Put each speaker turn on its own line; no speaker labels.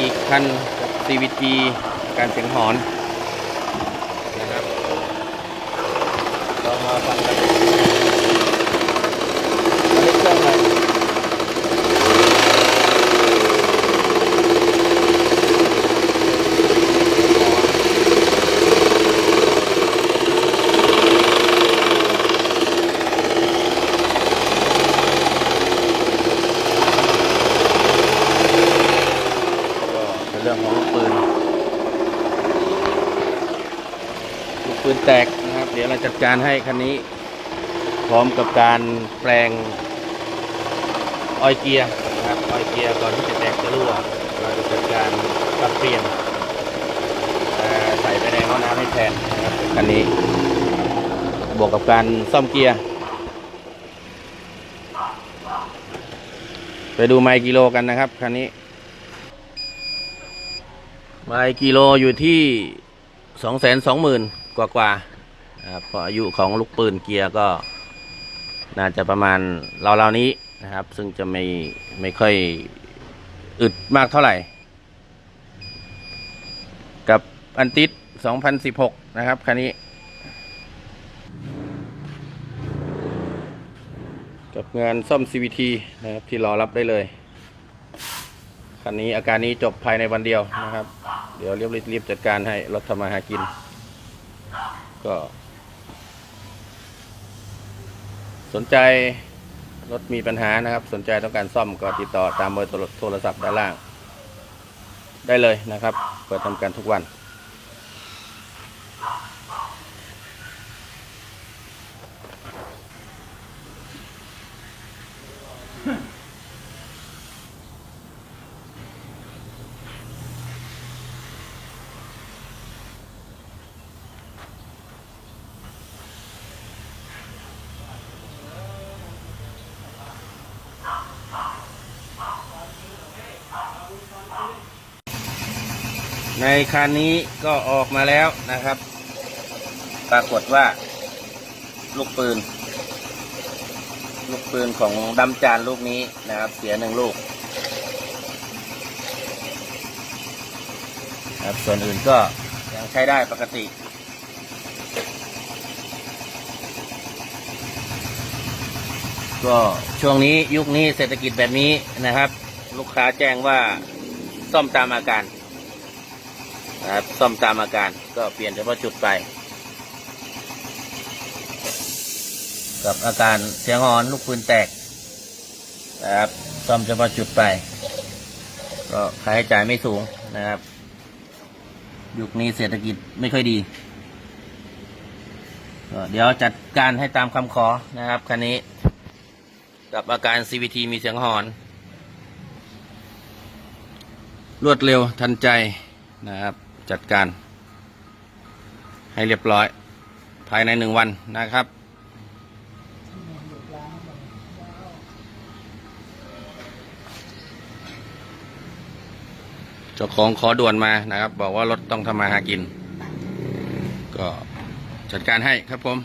อีกคัน CVT การเสียงหอนนะครับลองมาฟังกันมาเล่นเครื่องหน่อยก็เป็นเรื่องของลูกปืน ลูก ปืนแตกนะครับ เดี๋ยวเราจัดการให้คันนี้ พร้อมกับการแปลงออยเกียร์นะครับออยเกียร์ก่อนที่จะแตกจะรั่ว เราจะจัดการปรับเปลี่ยนใส่ไปในห้องน้ำให้แทนนะครับคันนี้ บวกกับการซ่อมเกียร์ไปดูไมล์กิโลกันนะครับคันนี้ ไมล์กิโลอยู่ที่สองแสนสองหมื่น กว่ากว่าๆนะครับเพราะอายุของลูกปืนเกียร์ก็ น่าจะประมาณราวๆนี้นะครับ ซึ่งจะไม่ไม่ค่อยอึดมากเท่าไหร่ กับอันติส2016 นะครับคันนี้ กับงานซ่อม CVT นะครับที่รอรับได้เลยคันนี้อาการนี้จบภายในวันเดียวนะครับ เดี๋ยวเรียบรีบจัดการให้รถทำมาหากิน ก็ สนใจรถมีปัญหานะครับ สนใจต้องการซ่อมก็ติดต่อตามเบอร์โทรโทรศัพท์ด้านล่าง ได้เลยนะครับ เปิดทำการทุกวัน ในคันนี้ก็ออกมาแล้วนะครับ ปรากฏว่า ลูกปืน ลูกปืนของดำจานลูกนี้นะครับ เสียหนึ่งลูกครับส่วนอื่นก็ยังใช้ได้ปกติ ก็ช่วงนี้ยุคนี้เศรษฐกิจแบบนี้นะครับ ลูกค้าแจ้งว่าซ่อมตามอาการ นะครับซ่อมตามอาการก็เปลี่ยนเฉพาะจุดไป กับอาการเสียงหอนลูกปืนแตกนะครับซ่อมเฉพาะจุดไป ก็ค่าใช้จ่ายไม่สูงนะครับ ยุคนี้เศรษฐกิจไม่ค่อยดีก็เดี๋ยวจัดการให้ตามคำขอนะครับคันนี้ กับอาการ CVT มีเสียงหอน รวดเร็วทันใจนะครับ จัดการ ให้เรียบร้อย ภายในหนึ่งวันนะครับ เจ้าของขอด่วนมานะครับ บอกว่ารถต้องทำมาหากิน ก็จัดการให้ครับผม